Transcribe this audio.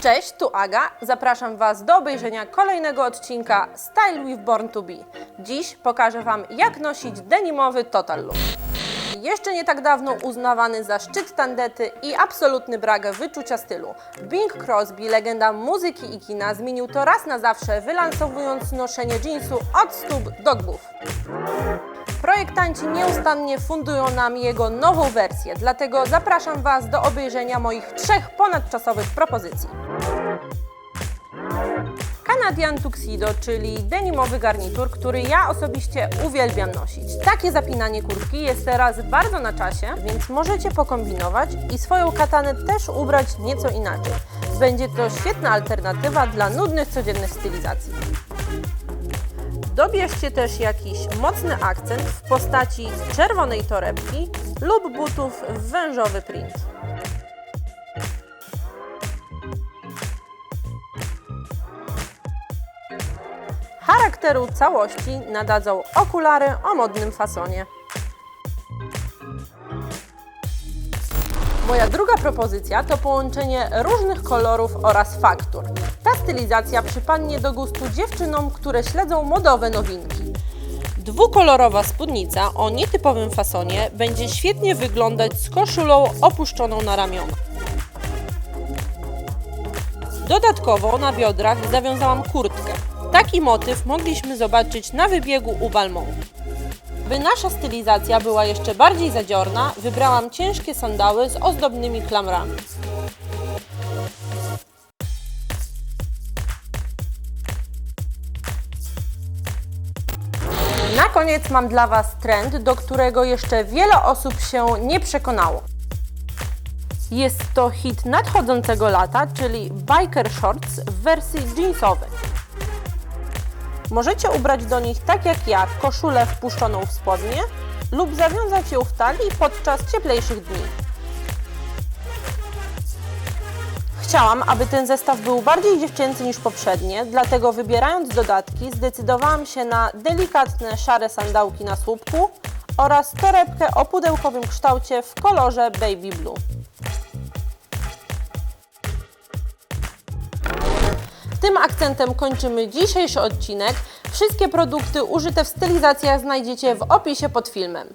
Cześć, tu Aga. Zapraszam Was do obejrzenia kolejnego odcinka Style with Born to Be. Dziś pokażę Wam, jak nosić denimowy Total Look. Jeszcze nie tak dawno uznawany za szczyt tandety i absolutny brak wyczucia stylu. Bing Crosby, legenda muzyki i kina, zmienił to raz na zawsze, wylansowując noszenie jeansu od stóp do głów. Projektanci nieustannie fundują nam jego nową wersję, dlatego zapraszam Was do obejrzenia moich trzech ponadczasowych propozycji. Canadian Tuxedo, czyli denimowy garnitur, który ja osobiście uwielbiam nosić. Takie zapinanie kurtki jest teraz bardzo na czasie, więc możecie pokombinować i swoją katanę też ubrać nieco inaczej. Będzie to świetna alternatywa dla nudnych codziennych stylizacji. Dobierzcie też jakiś mocny akcent w postaci czerwonej torebki lub butów w wężowy print. Charakteru całości nadadzą okulary o modnym fasonie. Moja druga propozycja to połączenie różnych kolorów oraz faktur. Ta stylizacja przypadnie do gustu dziewczynom, które śledzą modowe nowinki. Dwukolorowa spódnica o nietypowym fasonie będzie świetnie wyglądać z koszulą opuszczoną na ramiona. Dodatkowo na biodrach zawiązałam kurtkę. Taki motyw mogliśmy zobaczyć na wybiegu u Balmont. By nasza stylizacja była jeszcze bardziej zadziorna, wybrałam ciężkie sandały z ozdobnymi klamrami. Na koniec mam dla Was trend, do którego jeszcze wiele osób się nie przekonało. Jest to hit nadchodzącego lata, czyli biker shorts w wersji jeansowej. Możecie ubrać do nich tak jak ja koszulę wpuszczoną w spodnie lub zawiązać ją w talii podczas cieplejszych dni. Chciałam, aby ten zestaw był bardziej dziewczęcy niż poprzednie, dlatego wybierając dodatki zdecydowałam się na delikatne szare sandałki na słupku oraz torebkę o pudełkowym kształcie w kolorze baby blue. Tym akcentem kończymy dzisiejszy odcinek. Wszystkie produkty użyte w stylizacjach znajdziecie w opisie pod filmem.